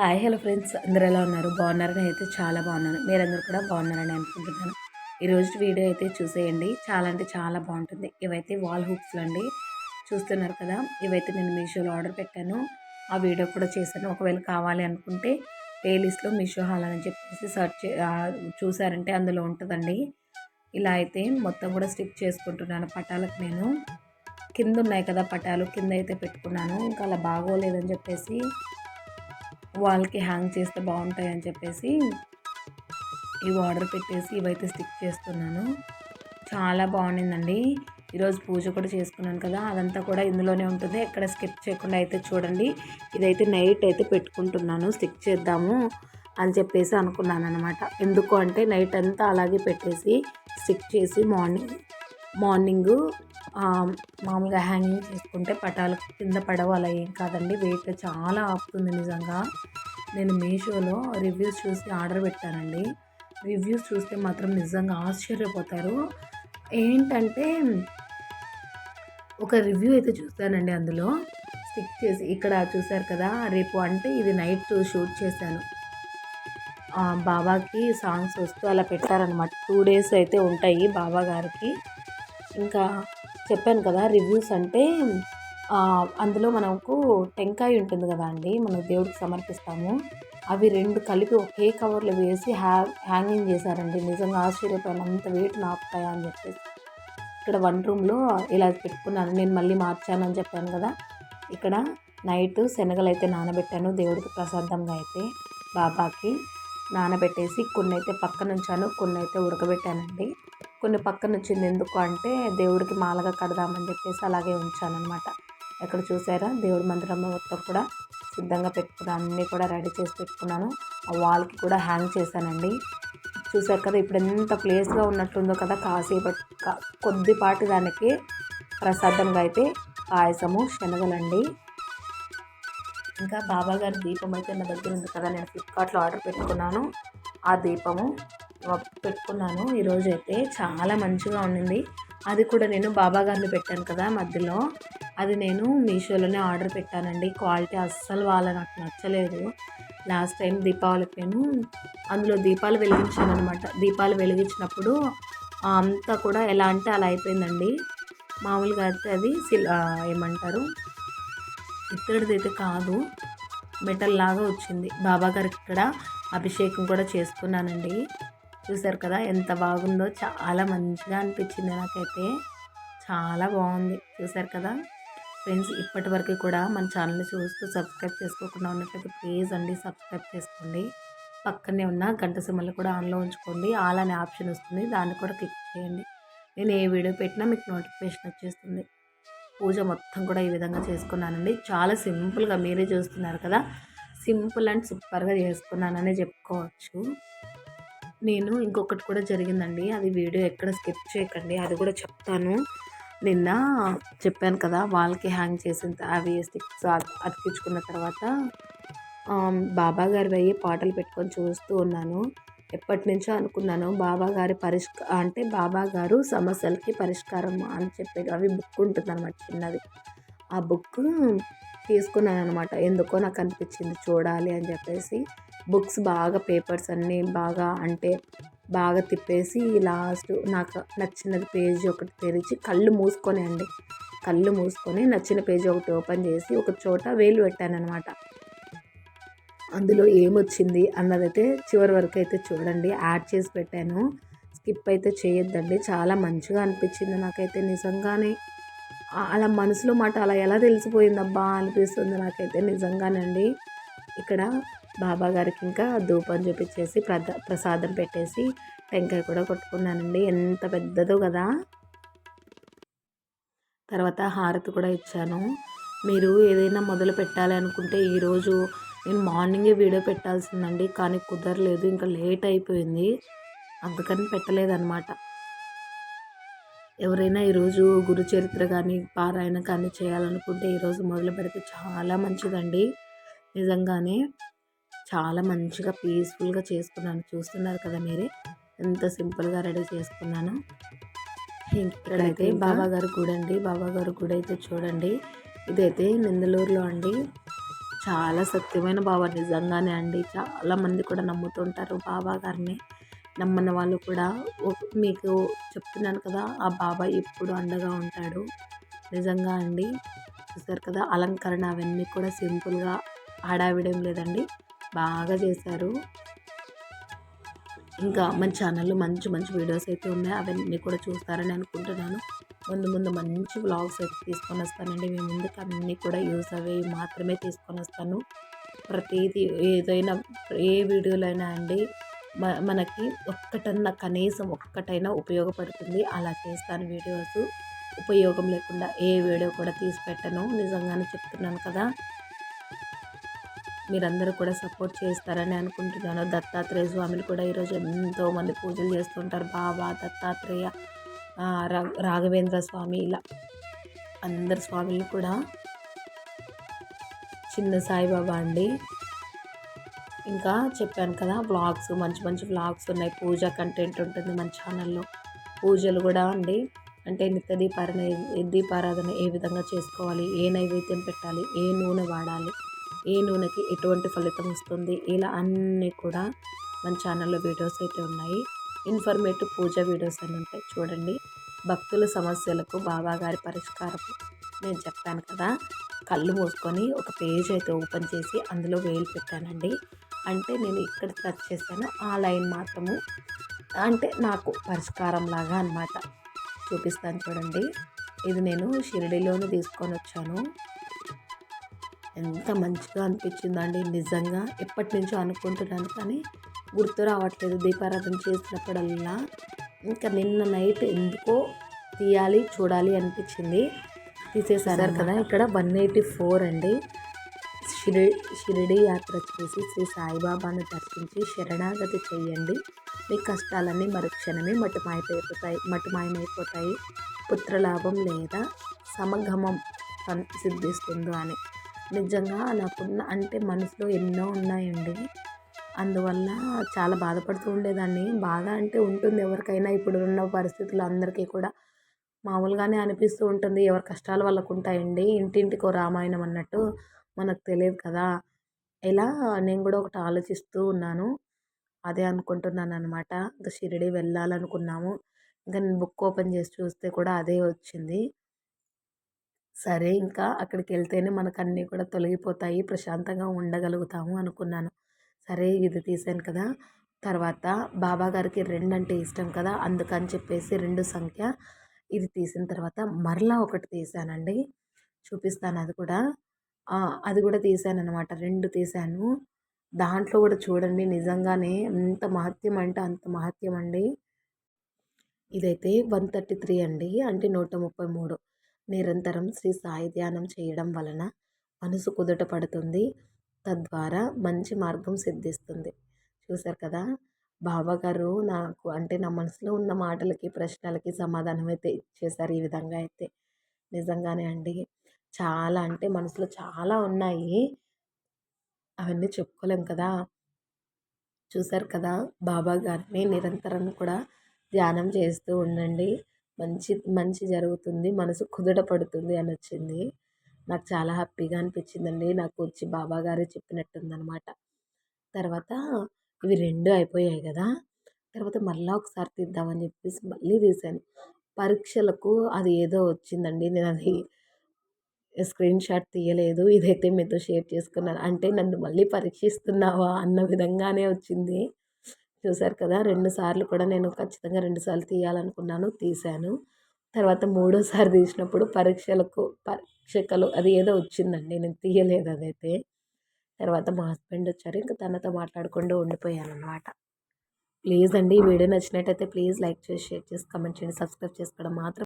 Hi hello friends. అందరు ఎలా ఉన్నారు? బాగున్నారని అయితే చాలా బాగున్నాను. మీరందరూ కూడా బాగున్నారని అనుకుంటున్నాను. ఈరోజు వీడియో అయితే చూసేయండి. చాలా అంటే చాలా బాగుంటుంది. ఇవైతే వాల్ హుక్స్లు అండి. చూస్తున్నారు కదా ఇవైతే నేను మీషోలో ఆర్డర్ పెట్టాను. ఆ వీడియో కూడా చేశాను. ఒకవేళ కావాలి అనుకుంటే ప్లేలిస్ట్లో మీషో హాల్ అని చెప్పేసి సెర్చ్ చూసారంటే అందులో ఉంటుందండి. ఇలా అయితే మొత్తం కూడా స్టిక్ చేసుకుంటున్నాను పటాలకు నేను. కింద ఉన్నాయి కదా పటాలు. కింద అయితే పెట్టుకున్నాను. ఇంకా అలా బాగోలేదని చెప్పేసి వాళ్ళకి హ్యాంగ్ చేస్తే బాగుంటాయి అని చెప్పేసి ఇవి ఆర్డర్ పెట్టేసి ఇవైతే స్టిక్ చేస్తున్నాను. చాలా బాగుండిందండి. ఈరోజు పూజ కూడా చేసుకున్నాను కదా అదంతా కూడా ఇందులోనే ఉంటుంది. ఎక్కడ స్కిప్ చేయకుండా అయితే చూడండి. ఇదైతే నైట్ అయితే పెట్టుకుంటున్నాను స్టిక్ చేద్దాము అని చెప్పేసి అనుకున్నాను అనమాట ఎందుకు అంటే నైట్ అంతా అలాగే పెట్టేసి స్టిక్ చేసి మార్నింగ్ మార్నింగు మామూలుగా హ్యాంగింగ్ చేసుకుంటే పటాలు కింద పడవ అలా ఏం కాదండి. వెయిట్ చాలా ఆపుతుంది నిజంగా. నేను మీషోలో రివ్యూస్ చూసి ఆర్డర్ పెట్టానండి. రివ్యూస్ చూస్తే మాత్రం నిజంగా ఆశ్చర్యపోతారు. ఏంటంటే ఒక రివ్యూ అయితే చూస్తానండి అందులో. స్టిక్ చేసి ఇక్కడ చూసారు కదా రేపు అంటే ఇది నైట్ షూట్ చేశాను. బాబాకి సాంగ్స్ వస్తూ అలా పెట్టారనమాట టూ డేస్ అయితే ఉంటాయి బాబా గారికి ఇంకా చెప్పాను కదా రివ్యూస్ అంటే అందులో మనకు టెంకాయ ఉంటుంది కదా అండి మనం దేవుడికి సమర్పిస్తాము. అవి రెండు కలిపి ఒకే కవర్లో వేసి హ్యా హ్యాంగింగ్ చేశారండి. నిజంగా ఆశ్చర్యపోయాను అంత వెయిట్ నాపుతాయా అని చెప్పేసి. ఇక్కడ వన్ రూమ్లో ఇలా పెట్టుకున్నాను నేను మళ్ళీ మార్చాను అని చెప్పాను కదా. ఇక్కడ నైట్ శనగలు అయితే నానబెట్టాను దేవుడికి ప్రసాదంగా అయితే బాబాకి నానబెట్టేసి కొన్ని అయితే పక్కన ఉంచాను కొన్ని అయితే ఉడకబెట్టానండి. కొన్ని పక్కన వచ్చింది ఎందుకు అంటే దేవుడికి మాలగా కడదామని చెప్పేసి అలాగే ఉంచాను అనమాట ఎక్కడ చూసారా? దేవుడి మందిరంలో మొత్తం కూడా సిద్ధంగా పెట్టుకున్నాను అన్నీ కూడా రెడీ చేసి పెట్టుకున్నాను. ఆ వాల్కి కూడా హ్యాంగ్ చేశానండి. చూసారు కదా ఇప్పుడు ఎంత ప్లేస్గా ఉన్నట్టుందో కదా కాసేపటి కొద్దిపాటి దానికి ప్రసాదంగా అయితే పాయసము శనగలండి. ఇంకా బాబాగారి దీపం అయితే నా దగ్గర ఉంది కదా నేను ఫ్లిప్కార్ట్లో ఆర్డర్ పెట్టుకున్నాను. ఆ దీపము పెట్టుకున్నాను. ఈరోజు అయితే చాలా మంచిగా ఉండింది. అది కూడా నేను బాబా గారిని పెట్టాను కదా మధ్యలో. అది నేను మీషోలోనే ఆర్డర్ పెట్టానండి. క్వాలిటీ అస్సలు వాళ్ళ నాకు నచ్చలేదు. లాస్ట్ టైం దీపావళికి నేను అందులో దీపాలు వెలిగించాను అనమాట దీపాలు వెలిగించినప్పుడు అంతా కూడా ఎలా అంటే అలా అయిపోయిందండి. మామూలుగా అయితే అది సిల్ ఏమంటారు? ఇత్తడిదైతే కాదు. మెటల్ లాగా వచ్చింది. బాబా గారికి ఇక్కడ అభిషేకం కూడా చేసుకున్నానండి. చూసారు కదా ఎంత బాగుందో. చాలా మంచిగా అనిపించింది నాకైతే. చాలా బాగుంది. చూసారు కదా? ఫ్రెండ్స్ ఇప్పటి వరకు కూడా మన ఛానల్ని చూస్తూ సబ్స్క్రైబ్ చేసుకోకుండా ఉన్నట్లయితే ప్లీజ్ అండి సబ్స్క్రైబ్ చేసుకోండి. పక్కనే ఉన్న గంట సిమ్మలు కూడా ఆన్లో ఉంచుకోండి. ఆల్ అనే ఆప్షన్ వస్తుంది. దాన్ని కూడా క్లిక్ చేయండి. నేను ఏ వీడియో పెట్టినా మీకు నోటిఫికేషన్ వచ్చేస్తుంది. పూజ మొత్తం కూడా ఈ విధంగా చేసుకున్నానండి. చాలా సింపుల్గా మీరే చూస్తున్నారు కదా? సింపుల్ అండ్ సూపర్గా చేసుకున్నాననే చెప్పుకోవచ్చు. నేను ఇంకొకటి కూడా జరిగిందండి. అది వీడియో ఎక్కడ స్కిప్ చేయకండి. అది కూడా చెప్తాను. నిన్న చెప్పాను కదా వాళ్ళకి హ్యాంగ్ చేసిన అవి స్టిక్స్ అతికించుకున్న తర్వాత బాబా గారు వెయ్యి పాటలు పెట్టుకొని చూస్తూ ఉన్నాను. ఎప్పటి నుంచో అనుకున్నాను బాబా గారి పరిష్క అంటే బాబా గారు సమస్యలకి పరిష్కారం అని చెప్పి అవి బుక్ ఉంటుంది అనమాట చిన్నది. ఆ బుక్ తీసుకున్నాను అనమాట ఎందుకో నాకు అనిపించింది చూడాలి అని చెప్పేసి. బుక్స్ బాగా పేపర్స్ అన్నీ బాగా అంటే బాగా తిప్పేసి లాస్ట్ నాకు నచ్చినది పేజ్ ఒకటి తెరిచి కళ్ళు మూసుకొని అండి. కళ్ళు మూసుకొని నచ్చిన పేజ్ ఒకటి ఓపెన్ చేసి ఒక చోట వేలు పెట్టాను అనమాట అందులో ఏమొచ్చింది అన్నదైతే చివరి వరకు అయితే చూడండి. యాడ్ చేసి పెట్టాను. స్కిప్ అయితే చేయొద్దండి. చాలా మంచిగా అనిపించింది నాకైతే నిజంగానే. అలా మనసులో మాట అలా ఎలా తెలిసిపోయిందబ్బా అనిపిస్తుంది నాకైతే నిజంగానండి. ఇక్కడ బాబా గారికి ఇంకా ధూపం చూపించేసి ప్రద ప్రసాదం పెట్టేసి టెంకాయ కూడా కొట్టుకున్నానండి. ఎంత పెద్దదో కదా. తర్వాత హారతి కూడా ఇచ్చాను. మీరు ఏదైనా మొదలు పెట్టాలి అనుకుంటే ఈరోజు నేను మార్నింగే వీడియో పెట్టాల్సిందండి కానీ కుదరలేదు. ఇంకా లేట్ అయిపోయింది. అందుకని పెట్టలేదన్నమాట. ఎవరైనా ఈరోజు గురు చరిత్ర కానీ పారాయణ కానీ చేయాలనుకుంటే ఈరోజు మొదలు పెడితే చాలా మంచిదండి. నిజంగానే చాలా మంచిగా పీస్ఫుల్గా చేసుకున్నాను. చూస్తున్నారు కదా మీరే? ఎంత సింపుల్గా రెడీ చేసుకున్నాను. ఇక్కడైతే బాబాగారు గుడి అండి. బాబాగారు గుడి అయితే చూడండి. ఇదైతే నిందలూరులో అండి. చాలా సత్యమైన బాబా నిజంగానే అండి. చాలామంది కూడా నమ్ముతుంటారు బాబా గారిని. నమ్మని వాళ్ళు కూడా మీకు చెప్తున్నాను కదా ఆ బాబా ఎప్పుడు అండగా ఉంటాడు. నిజంగా అండి. చూసారు కదా అలంకరణ అవన్నీ కూడా సింపుల్గా హడావిడేం లేదండి. బాగా చేశారు. ఇంకా మన ఛానల్లో మంచి మంచి వీడియోస్ అయితే ఉన్నాయి. అవన్నీ కూడా చూస్తారని అనుకుంటున్నాను. ముందు ముందు మంచి వ్లాగ్స్ అయితే తీసుకొని వస్తానండి. మీ ముందుకు అన్నీ కూడా యూస్ అవి మాత్రమే తీసుకొని వస్తాను. ప్రతిదీ ఏదైనా ఏ వీడియోలైనా అయినా అండి మ మనకి ఒక్కటన్నా కనీసం ఒక్కటైనా ఉపయోగపడుతుంది. అలా చేస్తాను వీడియోస్ ఉపయోగం లేకుండా ఏ వీడియో కూడా తీసి పెట్టను. నిజంగానే చెప్తున్నాను కదా. మీరందరూ కూడా సపోర్ట్ చేస్తారని అనుకుంటున్నాను. దత్తాత్రేయ స్వామిని కూడా ఈరోజు ఎంతోమంది పూజలు చేస్తుంటారు. బాబా దత్తాత్రేయ రాఘవేంద్ర స్వామి ఇలా అందరు స్వామిని కూడా చిన్న సాయిబాబా అండి. ఇంకా చెప్పాను కదా వ్లాగ్స్ మంచి మంచి వ్లాగ్స్ ఉన్నాయి. పూజ కంటెంట్ ఉంటుంది మన ఛానల్లో. పూజలు కూడా అండి. అంటే నిత్య దీపారాధన దీపారాధన ఏ విధంగా చేసుకోవాలి? ఏ నైవేద్యం పెట్టాలి? ఏ నూనె వాడాలి? ఏ నూనెకి ఎటువంటి ఫలితం వస్తుంది? ఇలా అన్నీ కూడా మన ఛానల్లో వీడియోస్ అయితే ఉన్నాయి. ఇన్ఫర్మేటివ్ పూజ వీడియోస్ అని ఉంటాయి. చూడండి. భక్తుల సమస్యలకు బాబా గారి పరిష్కారం. నేను చెప్పాను కదా. కళ్ళు మూసుకొని ఒక పేజ్ అయితే ఓపెన్ చేసి అందులో వేలు పెట్టానండి. అంటే నేను ఇక్కడ టచ్ చేశాను. ఆ లైన్ మాత్రము అంటే నాకు పరిష్కారం లాగా అనమాట చూపిస్తాను చూడండి. ఇది నేను షిరిడిలోనే తీసుకొని వచ్చాను. ఎంత మంచిగా అనిపించిందండి. నిజంగా ఎప్పటి నుంచో అనుకుంటున్నాను కానీ గుర్తు రావట్లేదు దీపారాధన చేసినప్పుడల్లా. ఇంకా నిన్న నైట్ ఎందుకో తీయాలి చూడాలి అనిపించింది. తీసేసారు కదా ఇక్కడ వన్ ఎయిటీ ఫోర్ అండి. షిరి షిరిడి యాత్ర చేసి శ్రీ సాయిబాబాను దర్శించి శరణాగతి చేయండి. మీ కష్టాలన్నీ మరుక్షణమే మటుమాయమైపోతాయి మటుమాయమైపోతాయి. పుత్రలాభం లేదా సమగమం సిద్ధిస్తుందో అని. నిజంగా నాకున్న అంటే మనసులో ఎన్నో ఉన్నాయండి. అందువల్ల చాలా బాధపడుతూ ఉండేదాన్ని. బాధ అంటే ఉంటుంది ఎవరికైనా. ఇప్పుడు ఉన్న పరిస్థితులు అందరికీ కూడా మామూలుగానే అనిపిస్తూ ఉంటుంది. ఎవరి కష్టాలు వాళ్ళకు ఉంటాయండి. ఇంటింటికో రామాయణం అన్నట్టు మనకు తెలియదు కదా. ఇలా నేను కూడా ఒకటి ఆలోచిస్తూ ఉన్నాను. అదే అనుకుంటున్నాను అనమాట ఇంకా షిరిడి వెళ్ళాలనుకున్నాము. ఇంకా నేను బుక్ ఓపెన్ చేసి చూస్తే కూడా అదే వచ్చింది. సరే ఇంకా అక్కడికి వెళ్తేనే మనకు అన్నీ కూడా తొలగిపోతాయి. ప్రశాంతంగా ఉండగలుగుతాము అనుకున్నాను. సరే ఇది తీసాను కదా! తర్వాత బాబా గారికి రెండు అంటే ఇష్టం కదా! అందుకని చెప్పేసి రెండు సంఖ్య ఇది తీసిన తర్వాత మరలా ఒకటి తీసానండి. చూపిస్తాను అది కూడా. అది కూడా తీసాను అనమాట రెండు తీసాను. దాంట్లో కూడా చూడండి నిజంగానే ఎంత మహత్యం అంటే అంత మహత్యం అండి. ఇదైతే వన్ థర్టీ త్రీ అండి. అంటే నూట ముప్పై మూడు. నిరంతరం శ్రీ సాయి ధ్యానం చేయడం వలన మనసు కుదుట పడుతుంది. తద్వారా మంచి మార్గం సిద్ధిస్తుంది. చూశారు కదా? బాబాగారు నాకు అంటే నా మనసులో ఉన్న మాటలకి ప్రశ్నలకి సమాధానం అయితే ఇచ్చేసారు ఈ విధంగా అయితే. నిజంగానే అండి. చాలా అంటే మనసులో చాలా ఉన్నాయి. అవన్నీ చెప్పుకోలేం కదా? చూశారు కదా? బాబా గారిని నిరంతరం కూడా ధ్యానం చేస్తూ ఉండండి. మంచి మంచి జరుగుతుంది మనసు కుదుట పడుతుంది అని వచ్చింది నాకు చాలా హ్యాపీగా అనిపించిందండి. నాకు వచ్చి బాబా గారే చెప్పినట్టుందనమాట. తర్వాత ఇవి రెండు అయిపోయాయి కదా తర్వాత మళ్ళీ ఒకసారి తీద్దామని చెప్పేసి మళ్ళీ తీశాను. పరీక్షలకు అది ఏదో వచ్చిందండి. నేను అది స్క్రీన్ షాట్ తీయలేదు. ఇదైతే మీతో షేర్ చేసుకున్నాను. అంటే నన్ను మళ్ళీ పరీక్షిస్తున్నావా అన్న విధంగానే వచ్చింది. చూసారు కదా రెండు సార్లు కూడా నేను ఖచ్చితంగా రెండు సార్లు తీయాలనుకున్నాను తీశాను. తర్వాత మూడోసారి తీసినప్పుడు పరీక్షలకు పరీక్షకలు అది ఏదో వచ్చిందండి నేను తీయలేదు అదైతే. తర్వాత మా హస్బెండ్ వచ్చారు ఇంకా తనతో మాట్లాడుకుంటూ ఉండిపోయాను అనమాట ప్లీజ్ అండి ఈ వీడియో నచ్చినట్టయితే ప్లీజ్ లైక్ చేసి షేర్ చేసి కమెంట్ చేయండి. సబ్స్క్రైబ్ చేసుకోవడం మాత్రం